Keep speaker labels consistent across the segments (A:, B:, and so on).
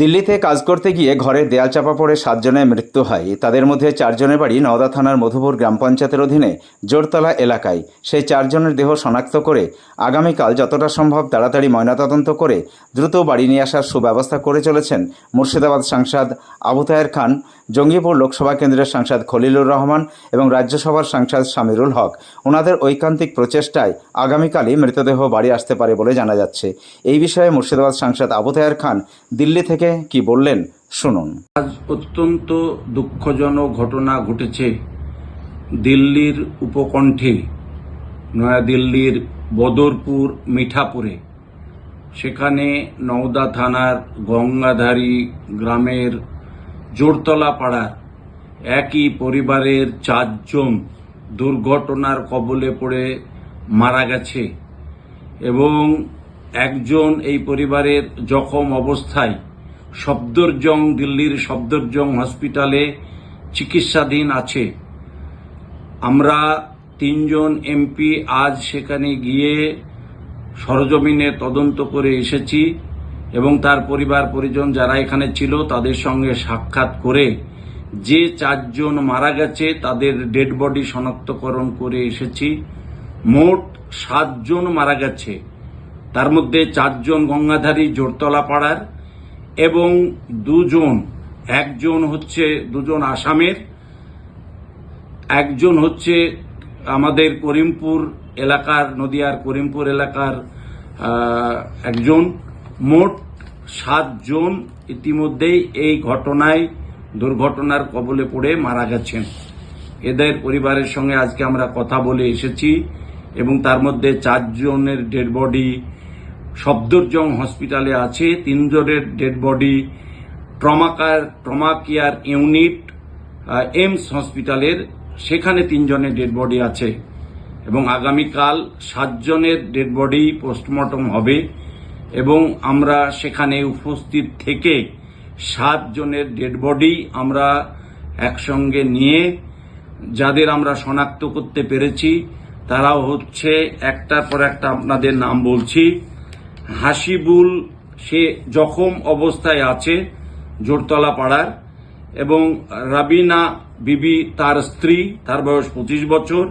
A: দিল্লিতে কাজ করতে গিয়ে ঘরে দেয়াল চাপা পড়ে সাতজনের মৃত্যু হয়। তাদের মধ্যে চারজনের বাড়ি নওদা থানার মধুপুর গ্রাম পঞ্চায়েতের অধীনে জোরতলা এলাকায়। সেই চারজনের দেহ শনাক্ত করে আগামীকাল যতটা সম্ভব তাড়াতাড়ি ময়নাতদন্ত করে দ্রুত বাড়ি নিয়ে আসার সুব্যবস্থা করে চলেছেন মুর্শিদাবাদ সাংসদ আবু তাহের খান। জঙ্গিপুর লোকসভা কেন্দ্রের সাংসদ খলিলুর রহমান এবং রাজ্যসভার সাংসদ সামিরুল হক। ওনাদের ঐকান্তিক প্রচেষ্টায় আগামীকালই মৃতদেহ বাড়ি আসতে পারে বলে জানা যাচ্ছে। এই বিষয়ে মুর্শিদাবাদ সাংসদ আবু খান দিল্লি থেকে কি বললেন শুনুন।
B: আজ অত্যন্ত দুঃখজনক ঘটনা ঘটেছে দিল্লির উপকণ্ঠে, নয়াদিল্লির বদরপুর, মিঠাপুরে। সেখানে নওদা থানার গঙ্গাধারী গ্রামের জোরতলা পাড়ার। একই পরিবারের চারজন দুর্ঘটনার কবলে পড়ে মারা গেছে এবং একজন এই পরিবারের জখম অবস্থায় সফদরজং, দিল্লির সফদরজং হসপিটালে চিকিৎসাধীন আছে। আমরা তিনজন এমপি আজ সেখানে গিয়ে সরজমিনে তদন্ত করে এসেছি। এবং তার পরিবার, পরিজন যারা এখানে ছিল, তাদের সঙ্গে সাক্ষাৎ করে যে চারজন মারা গেছে, তাদের ডেড বডি শনাক্তকরণ করে এসেছি। মোট সাতজন মারা গেছে। তার মধ্যে চারজন গঙ্গাধারী জোরতলা পাড়ার এবং দুজন, একজন হচ্ছে, দুজন আসামের, একজন হচ্ছে আমাদের করিমপুর এলাকার, নদিয়ার করিমপুর এলাকার একজন। মোট সাতজন ইতিমধ্যেই এই ঘটনায়, দুর্ঘটনার কবলে পড়ে মারা গেছেন। এদের পরিবারের সঙ্গে আজকে আমরা কথা বলে এসেছি এবং তার মধ্যে চারজনের ডেড বডি সফদরজং হসপিটালে আছে তিনজনের ডেড বডি, ট্রমাকার ট্রমা কেয়ার ইউনিট এমস হসপিটালের, সেখানে তিনজনের ডেড বডি আছে। এবং আগামীকাল সাতজনের ডেড বডি পোস্টমর্টম হবে। এবং আমরা সেখানে উপস্থিত থেকে সাতজনের ডেড বডি আমরা একসঙ্গে নিয়ে, যাদের আমরা শনাক্ত করতে পেরেছি, তারাও হচ্ছে একটার পর একটা আপনাদের নাম বলছি। হাসিবুল, সে জখম অবস্থায় আছে জোরতলা পাড়ার এবং রাবিনা বিবি তার স্ত্রী, তার বয়স পঁচিশ বছর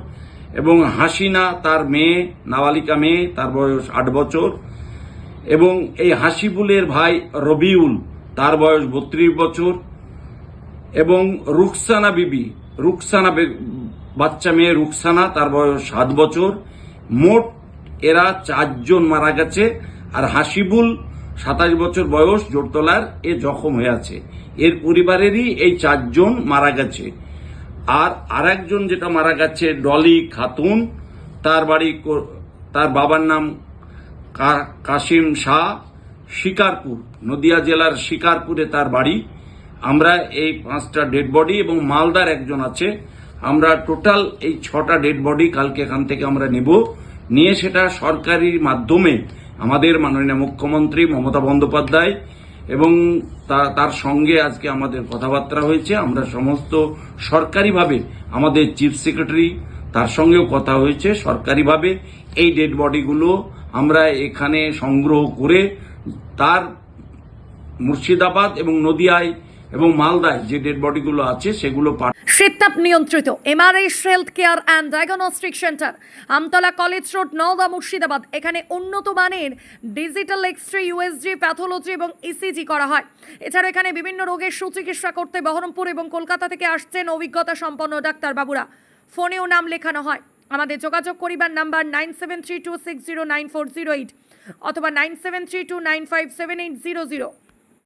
B: এবং হাসিনা তার মেয়ে, নাবালিকা মেয়ে, তার বয়স আট বছর। এবং এই হাসিবুলের ভাই রবিউল, তার বয়স বত্রিশ বছর, এবং রুকসানা বিবি, রুকসানা বাচ্চা মেয়ে রুকসানা, তার বয়স সাত বছর। মোট এরা চারজন মারা গেছে, আর হাসিবুল সাতাশ বছর বয়স, জোরতলার এ জখম হয়ে আছে। এর পরিবারেরই এই চারজন মারা গেছে। আর আরেকজন যেটা মারা গেছে, ডলি খাতুন, তার বাড়ি তার বাবার নাম কাশিম শাহ, শিকারপুর, নদিয়া জেলার শিকারপুরে তার বাড়ি। আমরা এই পাঁচটা ডেড বডি এবং মালদার একজন আছে। আমরা টোটাল এই ছটা ডেড বডি কালকে এখান থেকে আমরা নেব। নিয়ে সেটা সরকারি মাধ্যমে আমাদের মাননীয় মুখ্যমন্ত্রী মমতা বন্দ্যোপাধ্যায় এবং তার সঙ্গে আজকে আমাদের কথাবার্তা হয়েছে। আমরা সমস্ত সরকারিভাবে আমাদের চিফ সেক্রেটারি তার সঙ্গেও কথা হয়েছে। সরকারিভাবে এই ডেড বডিগুলো আমরা এখানে সংগ্রহ করে তার মুর্শিদাবাদ এবং নদিয়ায় এবং মালদায় যে ডেড বডিগুলো আছে, সেগুলো পাঠ
C: শীততাপ নিয়ন্ত্রিত MRS health care and diagnostic centre Amtala college road Nowda Murshidabad. এখানে উন্নত মানের digital X ray USG pathology এবং ইসিজি করা হয়। এছাড়া এখানে বিভিন্ন রোগের সুচিকিৎসা করতে বহরমপুর এবং কলকাতা থেকে আসছেন অভিজ্ঞতা সম্পন্ন ডাক্তারবাবুরা। ফোনেও নাম লেখানো হয়। আমাদের যোগাযোগ করিবার number nine seven three two six zero nine four zero eight অথবা nine seven three two nine five seven eight zero zero.